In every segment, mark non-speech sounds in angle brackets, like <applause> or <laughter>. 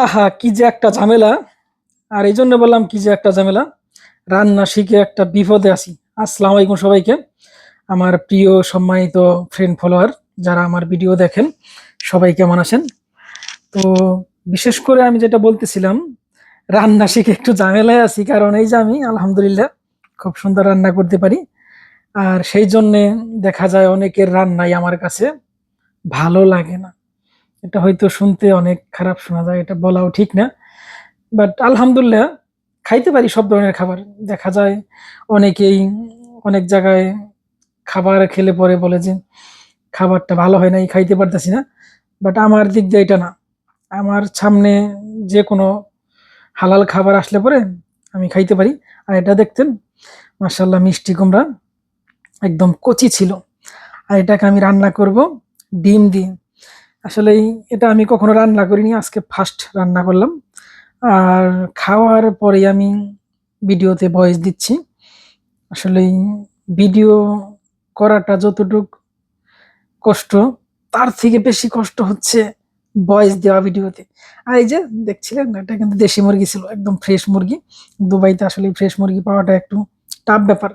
আহা, কি যে একটা ঝামেলা। আর এই জন্য বললাম, কি যে একটা ঝামেলা। রান্না শিখে একটা বিপদে আছি। আসসালাম আলাইকুম সবাইকে। আমার প্রিয় সম্মানিত ফ্রেন্ড ফলোয়ার যারা আমার ভিডিও দেখেন, সবাই কেমন আছেন? তো বিশেষ করে আমি যেটা বলতেছিলাম, রান্না শিখে একটু ঝামেলায় আছি, কারণ এই যে আমি, আলহামদুলিল্লাহ, খুব সুন্দর রান্না করতে পারি। আর সেই জন্যে দেখা যায় অনেকের রান্নাই আমার কাছে ভালো লাগে না। এটা হয়তো শুনতে অনেক খারাপ শোনা যায়, এটা বলাও ঠিক না। বাট আলহামদুলিল্লাহ, খাইতে পারি সব ধরনের খাবার। দেখা যায় অনেকেই অনেক জায়গায় খাবার খেলে পরে বলে যে, খাবারটা ভালো হয় নাই, খাইতে পারতেছি না। বাট আমার দিক দিয়ে এটা না। আমার সামনে যে কোনো হালাল খাবার আসলে পরে আমি খাইতে পারি। আর এটা দেখতেন মার্শাল্লাহ মিষ্টি কুমড়া একদম কচি ছিল। আর এটাকে আমি রান্না করব ডিম দিয়ে। আসলে এটা আমি কখনো রান্না করিনি, আজকে ফার্স্ট রান্না করলাম। আর খাওয়ার পরে আমি ভিডিওতে ভয়েস দিচ্ছি। আসলে ভিডিও করাটা যতটুক কষ্ট, তার থেকে বেশি কষ্ট হচ্ছে ভয়েস দেওয়া ভিডিওতে। আর এই যে দেখছিলেন, এটা কিন্তু দেশি মুরগি ছিল, একদম ফ্রেশ মুরগি। দুবাইতে আসলে ফ্রেশ মুরগি পাওয়াটা একটু টাফ ব্যাপার।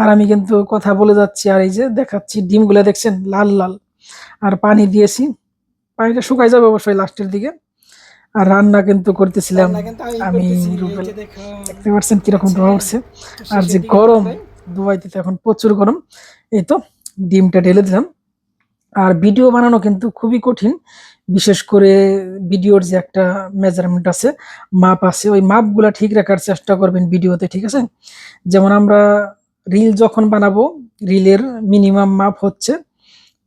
আর আমি কিন্তু কথা বলে যাচ্ছি, আর এই যে দেখাচ্ছি, ডিমগুলো দেখছেন, লাল লাল। আর পানি দিয়েছি পানিটা শুকাই যাবে অবশ্যই লাস্টের দিকে। আর রান্না কিন্তু করতেছিলাম আমি দেখতে পাচ্ছেন কীরকম ধোয়া উঠছে আর যে গরম দুবাইতে তো এখন প্রচুর গরম। এই তো ডিমটা ঢেলে দিলাম। আর ভিডিও বানানো কিন্তু খুবই কঠিন। বিশেষ করে ভিডিওর যে একটা মেজারমেন্ট আছে মাপ আছে ওই মাপগুলো ঠিক রাখার চেষ্টা করবেন ভিডিওতে ঠিক আছে? যেমন আমরা রিল যখন বানাবো রিলের মিনিমাম মাপ হচ্ছে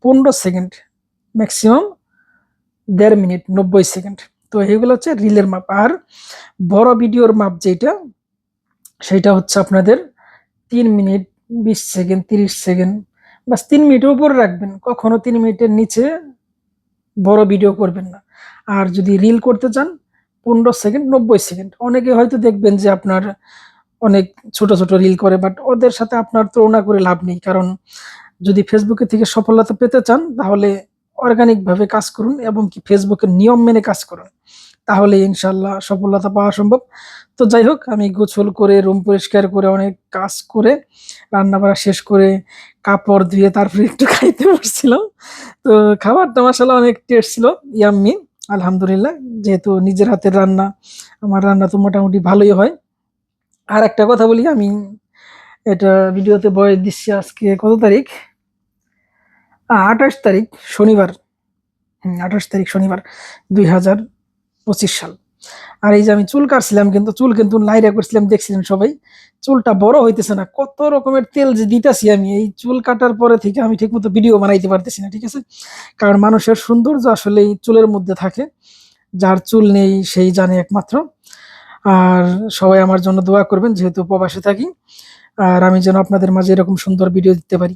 পনেরো সেকেন্ড ম্যাক্সিমাম দেড় মিনিট, নব্বই সেকেন্ড। তো এগুলো হচ্ছে রিলের মাপ। আর বড় ভিডিওর মাপ যেটা, সেটা হচ্ছে আপনাদের তিন মিনিট, বিশ সেকেন্ড, তিরিশ সেকেন্ড। বাস তিন মিনিটের উপর রাখবেন। কখনো তিন মিনিটের নিচে বড় ভিডিও করবেন না। আর যদি রিল করতে চান, পনেরো সেকেন্ড, নব্বই সেকেন্ড। অনেকে হয়তো দেখবেন যে আপনার অনেক ছোট ছোট রিল করে, বাট ওদের সাথে আপনার তুলনা করে লাভ নেই। কারণ যদি ফেসবুকে থেকে সফলতা পেতে চান, তাহলে অর্গানিক ভাবে কাজ করুন এবং কি ফেসবুকের নিয়ম মেনে কাজ করুন। তাহলে ইনশাল্লাহ সফলতা পাওয়া সম্ভব। তো যাই হোক, আমি গোছল করে, রুম পরিষ্কার করে, অনেক কাজ করে রান্না বাড়া শেষ করে, কাপড় ধুয়ে তারপরে একটু <laughs> খাইতে বসছিলাম। তো খাবারটা মশালা অনেক টেস্ট ছিল ইয়াম্মি আলহামদুলিল্লাহ। যেহেতু নিজের হাতের রান্না, আমার রান্না তো মোটামুটি ভালোই হয়। আর একটা কথা বলি, আমি এটা ভিডিওতে বয়স দিচ্ছি আজকে, কত তারিখ? আঠাশ তারিখ শনিবার আঠাশ তারিখ শনিবার দুই হাজার পঁচিশ সাল। আর এই যে আমি চুল কাটছিলাম কিন্তু, চুল কিন্তু লাইরা করছিলাম, দেখছিলেন সবাই? চুলটা বড় হইতেছে না, কত রকমের তেল যে দিতেছি আমি, এই চুল কাটার পরে থেকে আমি ঠিকমতো ভিডিও বানাইতে পারতেছি না, ঠিক আছে? কারণ মানুষের সৌন্দর্য আসলে এই চুলের মধ্যে থাকে, যার চুল নেই সেই জানে একমাত্র। আর সবাই আমার জন্য দোয়া করবেন, যেহেতু উপবাসে থাকি, আর আমি যেন আপনাদের মাঝে এরকম সুন্দর ভিডিও দিতে পারি।